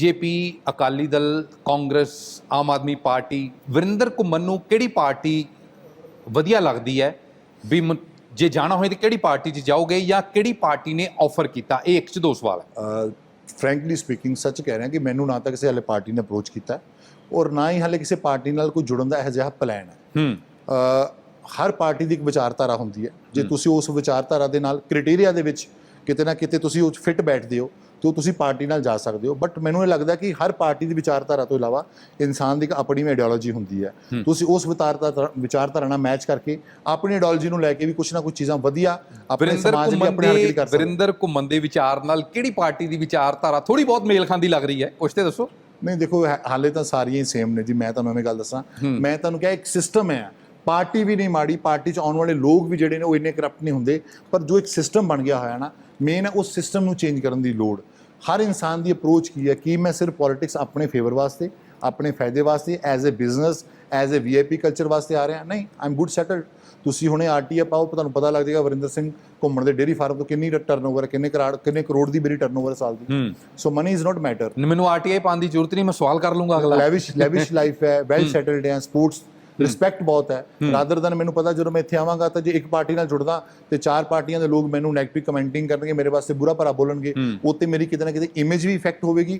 BJP Akali Dal Congress Aam Aadmi party Varinder Ghuman ਨੂੰ ਕਿਹੜੀ party ਵਧੀਆ ਲੱਗਦੀ ਹੈ? ਵੀ ਮ- ਜੇ ਜਾਣਾ ਹੋਏ ਤਾਂ ਕਿਹੜੀ ਪਾਰਟੀ 'ਚ ਜਾਓਗੇ ਜਾਂ ਕਿਹੜੀ ਪਾਰਟੀ ਨੇ ਆਫਰ ਕੀਤਾ? ਇਹ ਇੱਕ 'ਚ ਦੋ ਸਵਾਲ ਹੈ। ਫ੍ਰੈਂਕਲੀ ਸਪੀਕਿੰਗ ਸੱਚ ਕਹਿ ਰਿਹਾ ਕਿ ਮੈਨੂੰ ਨਾ ਤਾਂ ਕਿਸੇ ਹਲੇ ਪਾਰਟੀ ਨੇ ਅਪਰੋਚ ਕੀਤਾ ਹੈ ਔਰ ਨਾ ਹੀ ਹਲੇ ਕਿਸੇ ਪਾਰਟੀ ਨਾਲ ਕੋਈ ਜੁੜਨ ਦਾ ਇਹ ਜਿਹਾ ਪਲਾਨ ਹੈ। ਹੂੰ। ਅ, ਹਰ ਪਾਰਟੀ ਦੀ ਇੱਕ ਵਿਚਾਰਧਾਰਾ ਹੁੰਦੀ ਹੈ। ਜੇ ਤੁਸੀਂ ਉਸ ਵਿਚਾਰਧਾਰਾ ਦੇ ਨਾਲ ਕ੍ਰਾਈਟੇਰੀਆ ਦੇ ਵਿੱਚ ਕਿਤੇ ਨਾ ਕਿਤੇ ਤੁਸੀਂ ਉਹ ਫਿੱਟ ਬੈਠਦੇ ਹੋ ਤਾਂ ਤੁਸੀਂ ਪਾਰਟੀ ਨਾਲ ਜਾ ਸਕਦੇ ਹੋ। ਬਟ ਮੈਨੂੰ ਇਹ ਲੱਗਦਾ ਕਿ ਹਰ ਪਾਰਟੀ ਦੀ ਵਿਚਾਰਧਾਰਾ ਤੋਂ ਇਲਾਵਾ ਇਨਸਾਨ ਦੀ ਇੱਕ ਆਪਣੀ ਆਈਡੀਓਲੋਜੀ ਹੁੰਦੀ ਹੈ। ਤੁਸੀਂ ਉਸ ਵਿਚਾਰਧਾਰਾ ਵਿਚਾਰਧਾਰਾ ਨਾਲ ਮੈਚ ਕਰਕੇ ਆਪਣੀ ਆਈਡੀਓਲੋਜੀ ਨੂੰ ਲੈ ਕੇ ਵੀ ਕੁਝ ਨਾ ਕੁਝ ਚੀਜ਼ਾਂ ਵਧੀਆ ਆਪਣੇ ਸਮਾਜ ਲਈ ਆਪਣੇ ਹੱਕ ਲਈ ਕਰ ਸਕਦੇ। ਵਰਿੰਦਰ ਘੁੰਮਣ ਦੇ ਵਿਚਾਰ ਨਾਲ ਕਿਹੜੀ ਪਾਰਟੀ ਦੀ ਵਿਚਾਰਧਾਰਾ ਥੋੜੀ ਬਹੁਤ ਮੇਲ ਖਾਂਦੀ ਲੱਗ ਰਹੀ ਹੈ? ਕੁਛ ਤੇ ਦੱਸੋ। ਨਹੀਂ ਦੇਖੋ ਹਾਲੇ ਤਾਂ ਸਾਰੀਆਂ ਹੀ ਸੇਮ ਨੇ ਜੀ ਮੈਂ ਤੁਹਾਨੂੰ ਐਵੇਂ ਗੱਲ ਦੱਸਾਂ। ਮੈਂ ਤੁਹਾਨੂੰ ਕਿਹਾ ਇੱਕ ਸਿਸਟਮ ਹੈ। ਪਾਰਟੀ ਵੀ ਨਹੀਂ ਮਾੜੀ ਪਾਰਟੀ 'ਚ ਆਉਣ ਵਾਲੇ ਲੋਕ ਵੀ ਜਿਹੜੇ ਨੇ ਉਹ ਇੰਨੇ ਕਰਪਟ ਨਹੀਂ ਹੁੰਦੇ ਪਰ ਜੋ ਇੱਕ ਸਿਸਟਮ ਬਣ ਗਿਆ ਹੋਇਆ ਨਾ ਮੇਨ ਹੈ ਉਸ ਸਿਸਟਮ ਨੂੰ ਚੇਂਜ ਕਰਨ ਦੀ ਲੋੜ। ਹਰ ਇਨਸਾਨ ਦੀ ਅਪਰੋਚ ਕੀ ਹੈ ਕਿ ਮੈਂ ਸਿਰਫ ਪੋਲਿਟਿਕਸ ਆਪਣੇ ਫੇਵਰ ਵਾਸਤੇ ਆਪਣੇ ਫਾਇਦੇ ਵਾਸਤੇ as a business as a VIP culture ਵਾਸਤੇ ਆ ਰਿਹਾ। ਨਹੀਂ ਆਈ ਐਮ ਗੁੱਡ ਸੈਟਲਡ ਤੁਸੀਂ ਹੁਣੇ ਆਰਟੀਏ ਪਾਓ ਤੁਹਾਨੂੰ ਪਤਾ ਲੱਗ ਜਾਏਗਾ ਵਰਿੰਦਰ ਸਿੰਘ ਘੁੰਮਣ ਦੇ ਡੇਰੀ ਫਾਰਮ ਤੋਂ ਕਿੰਨੀ ਟਰਨਓਵਰ ਹੈ ਕਿੰਨੇ ਕਰੋੜ ਕਿੰਨੇ ਕਰੋੜ ਦੀ ਮੇਰੀ ਟਰਨਓਵਰ ਸਾਲ ਦੀ। ਹੂੰ। So money is not matter ਮੈਨੂੰ ਆਰਟੀਆਈ ਪਾਉਣ ਦੀ ਜ਼ਰੂਰਤ ਨਹੀਂ ਮੈਂ ਸਵਾਲ ਕਰ ਲੂੰਗਾ ਅਗਲਾ। ਲੈਵਿਸ਼ ਲੈਵਿਸ਼ ਲਾਈਫ ਹੈ ਵੈਲ ਸੈਟਲਡ ਹੈ ਸਪੋਰਟਸ ਰਿਸਪੈਕਟ ਬਹੁਤ ਹੈ। ਰਾਦਰ ਦਨ ਮੈਨੂੰ ਪਤਾ ਜਦੋਂ ਮੈਂ ਇੱਥੇ ਆਵਾਂਗਾ ਤਾਂ ਜੇ ਇੱਕ ਪਾਰਟੀ ਨਾਲ ਜੁੜਦਾ ਤੇ ਚਾਰ ਪਾਰਟੀਆਂ ਦੇ ਲੋਕ ਮੈਨੂੰ ਨੈਗੇਟਿਵ ਕਮੈਂਟਿੰਗ ਕਰਨਗੇ ਮੇਰੇ ਵਾਸਤੇ ਬੁਰਾ ਭਰਾ ਬੋਲਣਗੇ ਉੱਤੇ ਮੇਰੀ ਕਿਤੇ ਨਾ ਕਿਤੇ ਇਮੇਜ ਵੀ ਇਫੈਕਟ ਹੋਵੇਗੀ।